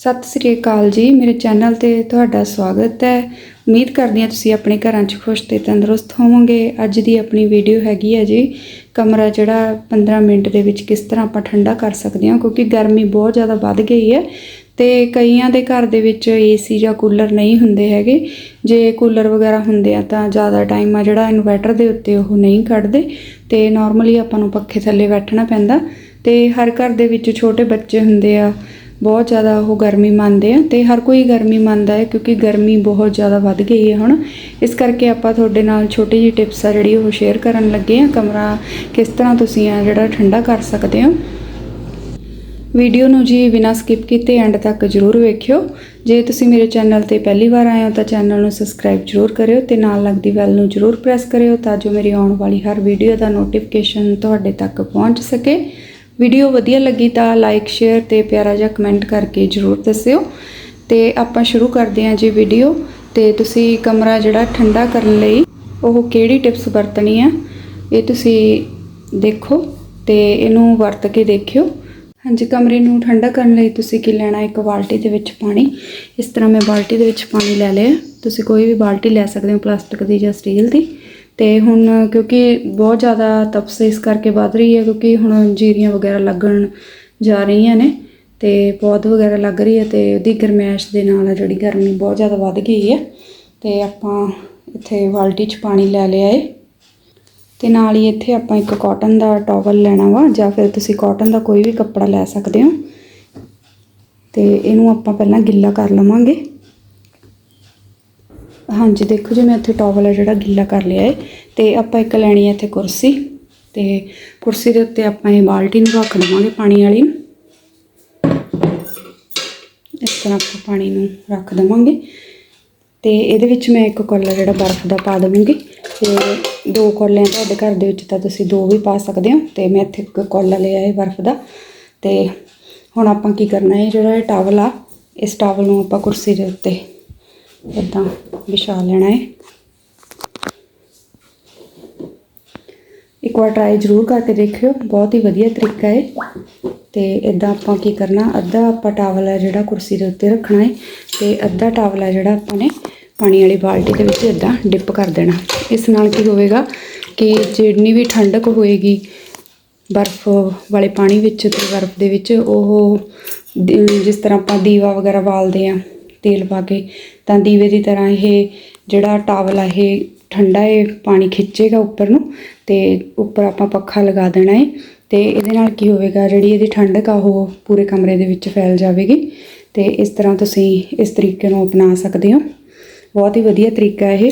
ਸਤਿ ਸ੍ਰੀ ਅਕਾਲ ਜੀ, ਮੇਰੇ ਚੈਨਲ ਤੇ ਤੁਹਾਡਾ ਸਵਾਗਤ ਹੈ। ਉਮੀਦ ਕਰਦੀ ਹਾਂ ਤੁਸੀਂ ਆਪਣੇ ਘਰਾਂ 'ਚ ਖੁਸ਼ ਤੇ ਤੰਦਰੁਸਤ ਹੋਵੋਗੇ। ਅੱਜ ਦੀ ਆਪਣੀ ਵੀਡੀਓ ਹੈਗੀ ਹੈ ਜੀ, ਕਮਰਾ ਜਿਹੜਾ 15 ਮਿੰਟ ਦੇ ਵਿੱਚ ਕਿਸ ਤਰ੍ਹਾਂ ਆਪਾਂ ਠੰਡਾ ਕਰ ਸਕਦੇ ਹਾਂ, ਕਿਉਂਕਿ ਗਰਮੀ ਬਹੁਤ ਜ਼ਿਆਦਾ ਵੱਧ ਗਈ ਹੈ ਤੇ ਕਈਆਂ ਦੇ ਘਰ ਦੇ ਵਿੱਚ ਏਸੀ ਜਾਂ ਕੂਲਰ ਨਹੀਂ ਹੁੰਦੇ ਹੈਗੇ। ਜੇ ਕੂਲਰ ਵਗੈਰਾ ਹੁੰਦੇ ਆ ਤਾਂ ਜ਼ਿਆਦਾ ਟਾਈਮ ਆ ਜਿਹੜਾ ਇਨਵਰਟਰ ਦੇ ਉੱਤੇ ਉਹ ਨਹੀਂ ਕੱਢਦੇ ਤੇ ਨਾਰਮਲੀ ਆਪਾਂ ਨੂੰ ਪੱਖੇ ਥੱਲੇ ਬੈਠਣਾ ਪੈਂਦਾ ਤੇ ਹਰ ਘਰ ਦੇ ਵਿੱਚ ਛੋਟੇ ਬੱਚੇ ਹੁੰਦੇ ਆ ਬਹੁਤ ਜ਼ਿਆਦਾ ਉਹ ਗਰਮੀ ਮੰਨਦੇ ਆ ਤੇ ਹਰ ਕੋਈ ਗਰਮੀ ਮੰਨਦਾ ਹੈ ਕਿਉਂਕਿ ਗਰਮੀ ਬਹੁਤ ਜ਼ਿਆਦਾ ਵੱਧ ਗਈ ਹੈ ਹੁਣ। ਇਸ ਕਰਕੇ ਆਪਾਂ ਤੁਹਾਡੇ ਨਾਲ ਛੋਟੀ ਜਿਹੀ ਟਿਪਸ ਆ ਜਿਹੜੀ ਉਹ ਸ਼ੇਅਰ ਕਰਨ ਲੱਗੇ ਆ ਕਮਰਾ ਕਿਸ ਤਰ੍ਹਾਂ ਤੁਸੀਂ ਆ ਜਿਹੜਾ ਠੰਡਾ ਕਰ ਸਕਦੇ ਹੋ। ਵੀਡੀਓ ਨੂੰ ਜੀ ਬਿਨਾਂ ਸਕਿਪ ਕੀਤੇ ਐਂਡ ਤੱਕ ਜਰੂਰ ਵੇਖਿਓ। ਜੇ ਤੁਸੀਂ ਮੇਰੇ ਚੈਨਲ ਤੇ ਪਹਿਲੀ ਵਾਰ ਆਏ ਹੋ ਤਾਂ ਚੈਨਲ ਨੂੰ ਸਬਸਕ੍ਰਾਈਬ ਜਰੂਰ ਕਰਿਓ ਤੇ ਨਾਲ ਲੱਗਦੀ ਬੈਲ ਨੂੰ ਜਰੂਰ ਪ੍ਰੈਸ ਕਰਿਓ ਤਾਂ ਜੋ ਮੇਰੀ ਆਉਣ ਵਾਲੀ ਹਰ ਵੀਡੀਓ ਦਾ ਨੋਟੀਫਿਕੇਸ਼ਨ ਤੁਹਾਡੇ ਤੱਕ ਪਹੁੰਚ ਸਕੇ। ਵੀਡੀਓ ਵਧੀਆ ਲੱਗੀ ਤਾਂ ਲਾਈਕ ਸ਼ੇਅਰ ਤੇ ਪਿਆਰਾ ਜਿਹਾ ਕਮੈਂਟ ਕਰਕੇ ਜਰੂਰ ਦੱਸਿਓ। ਤੇ ਆਪਾਂ ਸ਼ੁਰੂ ਕਰਦੇ ਹਾਂ ਜੀ ਵੀਡੀਓ ਤੇ ਤੁਸੀਂ ਕਮਰਾ ਜਿਹੜਾ ਠੰਡਾ ਕਰਨ ਲਈ ਉਹ ਕਿਹੜੀ ਟਿਪਸ ਵਰਤਣੀ ਆ, ਇਹ ਤੁਸੀਂ ਦੇਖੋ ਤੇ ਇਹਨੂੰ ਵਰਤ ਕੇ ਦੇਖਿਓ। ਹਾਂਜੀ, ਕਮਰੇ ਨੂੰ ਠੰਡਾ ਕਰਨ ਲਈ ਤੁਸੀਂ ਕੀ ਲੈਣਾ? ਇੱਕ ਬਾਲਟੀ ਦੇ ਵਿੱਚ ਪਾਣੀ। ਇਸ ਤਰ੍ਹਾਂ ਮੈਂ ਬਾਲਟੀ ਦੇ ਵਿੱਚ ਪਾਣੀ ਲੈ ਲਿਆ। ਤੁਸੀਂ ਕੋਈ ਵੀ ਬਾਲਟੀ ਲੈ ਸਕਦੇ ਹੋ ਪਲਾਸਟਿਕ ਦੀ ਜਾਂ ਸਟੀਲ ਦੀ। ਤੇ ਹੁਣ ਕਿਉਂਕਿ ਬਹੁਤ ਜ਼ਿਆਦਾ ਤਪਸ਼ ਇਸ ਕਰਕੇ ਵੱਧ ਰਹੀ ਹੈ ਕਿਉਂਕਿ ਹੁਣ ਜੀਰੀਆਂ ਵਗੈਰਾ ਲੱਗਣ ਜਾ ਰਹੀਆਂ ਨੇ ਤੇ ਪੌਦ ਵਗੈਰਾ ਲੱਗ ਰਹੀ ਹੈ ਤੇ ਉਹਦੀ ਗਰਮੈਸ਼ ਦੇ ਨਾਲ ਜਿਹੜੀ ਗਰਮੀ ਬਹੁਤ ਜ਼ਿਆਦਾ ਵੱਧ ਗਈ ਹੈ। ਤੇ ਆਪਾਂ ਇੱਥੇ ਬਾਲਟੀ 'ਚ ਪਾਣੀ ਲੈ ਲਿਆ ਏ। ਤੇ ਨਾਲ ਹੀ ਇੱਥੇ ਆਪਾਂ ਇੱਕ ਕਾਟਨ ਦਾ ਟਾਵਲ ਲੈਣਾ ਵਾ ਜਾਂ ਫਿਰ ਤੁਸੀਂ ਕਾਟਨ ਦਾ ਕੋਈ ਵੀ ਕੱਪੜਾ ਲੈ ਸਕਦੇ ਹੋ। ਤੇ ਇਹਨੂੰ ਆਪਾਂ ਪਹਿਲਾਂ ਗਿੱਲਾ ਕਰ ਲਵਾਂਗੇ। ਹਾਂਜੀ, ਦੇਖੋ ਜੀ, ਮੈਂ ਇੱਥੇ ਟਾਵਲ ਹੈ ਜਿਹੜਾ ਗਿੱਲਾ ਕਰ ਲਿਆ ਹੈ ਤੇ ਆਪਾਂ ਇੱਕ ਲੈਣੀ ਹੈ ਇੱਥੇ ਕੁਰਸੀ, ਤੇ ਕੁਰਸੀ ਦੇ ਉੱਤੇ ਆਪਾਂ ਇਹ ਬਾਲਟੀ ਨੂੰ ਰੱਖ ਦੇਵਾਂਗੇ ਪਾਣੀ ਵਾਲੀ। ਇਸ ਤਰ੍ਹਾਂ ਆਪਾਂ ਪਾਣੀ ਨੂੰ ਰੱਖ ਦੇਵਾਂਗੇ, ਤੇ ਇਹਦੇ ਵਿੱਚ ਮੈਂ ਇੱਕ ਕੋਲਾ ਜਿਹੜਾ ਬਰਫ਼ ਦਾ ਪਾ ਦੇਵਾਂਗੀ, ਤੇ ਦੋ ਕੋਲੇ ਤੁਹਾਡੇ ਘਰ ਦੇ ਵਿੱਚ ਤਾਂ ਤੁਸੀਂ ਦੋ ਵੀ ਪਾ ਸਕਦੇ ਹੋ, ਤੇ ਮੈਂ ਇੱਥੇ ਇੱਕ ਕੋਲਾ ਲਿਆ ਹੈ ਬਰਫ਼ ਦਾ, ਤੇ ਹੁਣ ਆਪਾਂ ਕੀ ਕਰਨਾ ਹੈ ਜਿਹੜਾ ਇਹ ਟਾਵਲ ਆ, ਇਸ ਟਾਵਲ ਨੂੰ ਆਪਾਂ ਕੁਰਸੀ ਦੇ ਉੱਤੇ ਇਦਾਂ ਵਿਛਾ ਲੈਣਾ ਹੈ। ਇੱਕ ਵਾਰ ਟਰਾਈ ਜ਼ਰੂਰ ਕਰਕੇ ਦੇਖਿਓ, ਬਹੁਤ ਹੀ ਵਧੀਆ ਤਰੀਕਾ ਹੈ। ਤੇ ਇਦਾਂ ਆਪਾਂ ਕੀ ਕਰਨਾ, ਅੱਧਾ ਆਪਾਂ ਟਾਵਲ ਹੈ ਜਿਹੜਾ ਕੁਰਸੀ ਦੇ ਉੱਤੇ ਰੱਖਣਾ ਹੈ ਤੇ ਅੱਧਾ ਟਾਵਲ ਹੈ ਜਿਹੜਾ ਆਪਾਂ ਨੇ ਪਾਣੀ ਵਾਲੀ ਬਾਲਟੀ ਦੇ ਵਿੱਚ ਇਦਾਂ ਡਿਪ ਕਰ ਦੇਣਾ। ਇਸ ਨਾਲ ਕੀ ਹੋਵੇਗਾ ਕਿ ਜਿੰਨੀ ਵੀ ਠੰਡਕ ਹੋਏਗੀ ਬਰਫ਼ ਵਾਲੇ ਪਾਣੀ ਵਿੱਚ ਤੇ ਬਰਫ਼ ਦੇ ਵਿੱਚ, ਉਹ, ਜਿਸ ਤਰ੍ਹਾਂ ਆਪਾਂ ਦੀਵਾ ਵਗੈਰਾ ਬਾਲਦੇ ਆ ਤੇਲ ਪਾ ਕੇ ਤਾਂ ਦੀਵੇ ਦੀ ਤਰ੍ਹਾਂ ਇਹ ਜਿਹੜਾ ਟਾਵਲ ਆ, ਇਹ ਠੰਡਾ ਇਹ ਪਾਣੀ ਖਿੱਚੇਗਾ ਉੱਪਰ ਨੂੰ ਤੇ ਉੱਪਰ ਆਪਾਂ ਪੱਖਾ ਲਗਾ ਦੇਣਾ ਹੈ ਤੇ ਇਹਦੇ ਨਾਲ ਕੀ ਹੋਵੇਗਾ, ਜਿਹੜੀ ਇਹਦੀ ਠੰਡਕ ਆ, ਉਹ ਪੂਰੇ ਕਮਰੇ ਦੇ ਵਿੱਚ ਫੈਲ ਜਾਵੇਗੀ ਤੇ ਇਸ ਤਰ੍ਹਾਂ ਤੁਸੀਂ ਇਸ ਤਰੀਕੇ ਨੂੰ ਅਪਣਾ ਸਕਦੇ ਹੋ। ਬਹੁਤ ਹੀ ਵਧੀਆ ਤਰੀਕਾ ਇਹ।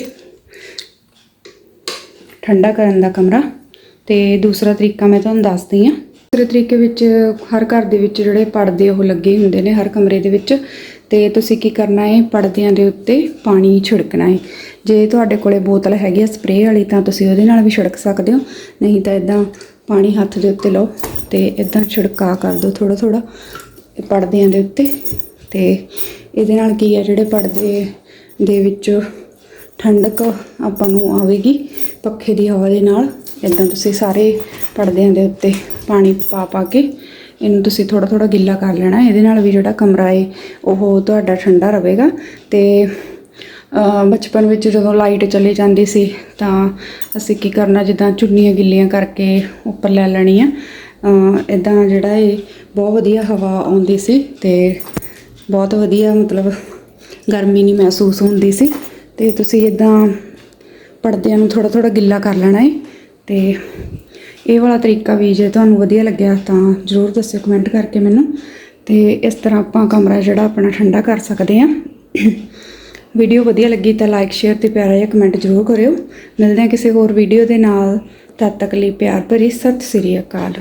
ਠੰਡਾ ਕਰਨ ਦਾ ਕਮਰਾ। ਤੇ ਦੂਸਰਾ ਤਰੀਕਾ ਮੈਂ ਤੁਹਾਨੂੰ ਦੱਸਦੀ ਹਾਂ। ਦੂਸਰੇ ਤਰੀਕੇ ਵਿੱਚ ਹਰ ਘਰ ਦੇ ਵਿੱਚ ਜਿਹੜੇ ਪਰਦੇ ਉਹ ਲੱਗੇ ਹੁੰਦੇ ਨੇ ਹਰ ਕਮਰੇ ਦੇ ਵਿੱਚ। ਤੇ ਤੁਸੀਂ ਕੀ ਕਰਨਾ ਹੈ? ਪਰਦਿਆਂ ਦੇ ਉੱਤੇ ਪਾਣੀ ਛਿੜਕਣਾ ਹੈ। ਜੇ ਤੁਹਾਡੇ ਕੋਲੇ ਬੋਤਲ ਹੈਗੀ ਆ ਸਪਰੇਅ ਵਾਲੀ, ਤਾਂ ਤੁਸੀਂ ਉਹਦੇ ਨਾਲ ਵੀ ਛਿੜਕ ਸਕਦੇ ਹੋ। ਨਹੀਂ ਤਾਂ ਇਦਾਂ ਪਾਣੀ ਹੱਥ ਦੇ ਉੱਤੇ ਲਓ ਤੇ ਇਦਾਂ ਛਿੜਕਾ ਕਰ ਦਿਓ ਥੋੜਾ ਥੋੜਾ ਪਰਦਿਆਂ ਦੇ ਉੱਤੇ। ਤੇ ਇਹਦੇ ਨਾਲ ਕੀ ਹੈ? ਜਿਹੜੇ ਪਰਦੇ ਦੇ ਵਿੱਚ ਠੰਡਕ ਆਪਾਂ ਨੂੰ ਆਵੇਗੀ, ਪੱਖੇ ਦੀ ਹਵਾ ਦੇ ਨਾਲ ਇਦਾਂ ਤੁਸੀਂ ਸਾਰੇ ਪਰਦਿਆਂ ਦੇ ਉੱਤੇ ਪਾਣੀ ਪਾ ਪਾ ਕੇ ਇਹਨੂੰ ਤੁਸੀਂ ਥੋੜਾ ਥੋੜਾ ਗਿੱਲਾ ਕਰ ਲੈਣਾ। ਇਹਦੇ ਨਾਲ ਵੀ ਜਿਹੜਾ ਕਮਰਾ ਹੈ ਉਹ ਤੁਹਾਡਾ ਠੰਡਾ ਰਹੇਗਾ। ਤੇ ਬਚਪਨ ਵਿੱਚ ਜਦੋਂ ਲਾਈਟ ਚਲੀ ਜਾਂਦੀ ਸੀ, ਤਾਂ ਅਸੀਂ ਕੀ ਕਰਨਾ, ਜਿੱਦਾਂ ਚੁੰਨੀਆਂ ਗਿੱਲੀਆਂ ਕਰਕੇ ਉੱਪਰ ਲੈ ਲੈਣੀਆਂ। ਇਦਾਂ ਜਿਹੜਾ ਇਹ ਬਹੁਤ ਵਧੀਆ ਹਵਾ ਆਉਂਦੀ ਸੀ ਤੇ ਬਹੁਤ ਵਧੀਆ ਮਤਲਬ ਗਰਮੀ ਨਹੀਂ ਮਹਿਸੂਸ ਹੁੰਦੀ ਸੀ। ਤੇ ਤੁਸੀਂ ਇਦਾਂ ਪਰਦਿਆਂ ਨੂੰ ਥੋੜਾ ਥੋੜਾ ਗਿੱਲਾ ਕਰ ਲੈਣਾ ਹੈ ਤੇ ਇਹ ਵਾਲਾ ਤਰੀਕਾ ਵੀ ਜੇ ਤੁਹਾਨੂੰ ਵਧੀਆ ਲੱਗਿਆ ਤਾਂ ਜਰੂਰ ਦੱਸਿਓ ਕਮੈਂਟ ਕਰਕੇ ਮੈਨੂੰ। ਤੇ ਇਸ ਤਰ੍ਹਾਂ ਆਪਾਂ ਕਮਰਾ ਜਿਹੜਾ ਆਪਣਾ ਠੰਡਾ ਕਰ ਸਕਦੇ ਹਾਂ। ਵੀਡੀਓ ਵਧੀਆ ਲੱਗੀ ਤਾਂ ਲਾਈਕ ਸ਼ੇਅਰ ਤੇ ਪਿਆਰਾ ਜਿਹਾ ਕਮੈਂਟ ਜਰੂਰ ਕਰਿਓ। ਮਿਲਦੇ ਹਾਂ ਕਿਸੇ ਹੋਰ ਵੀਡੀਓ ਦੇ ਨਾਲ। ਤਦ ਤੱਕ ਲਈ ਪਿਆਰ ਭਰੀ ਸਤਿ ਸ੍ਰੀ ਅਕਾਲ।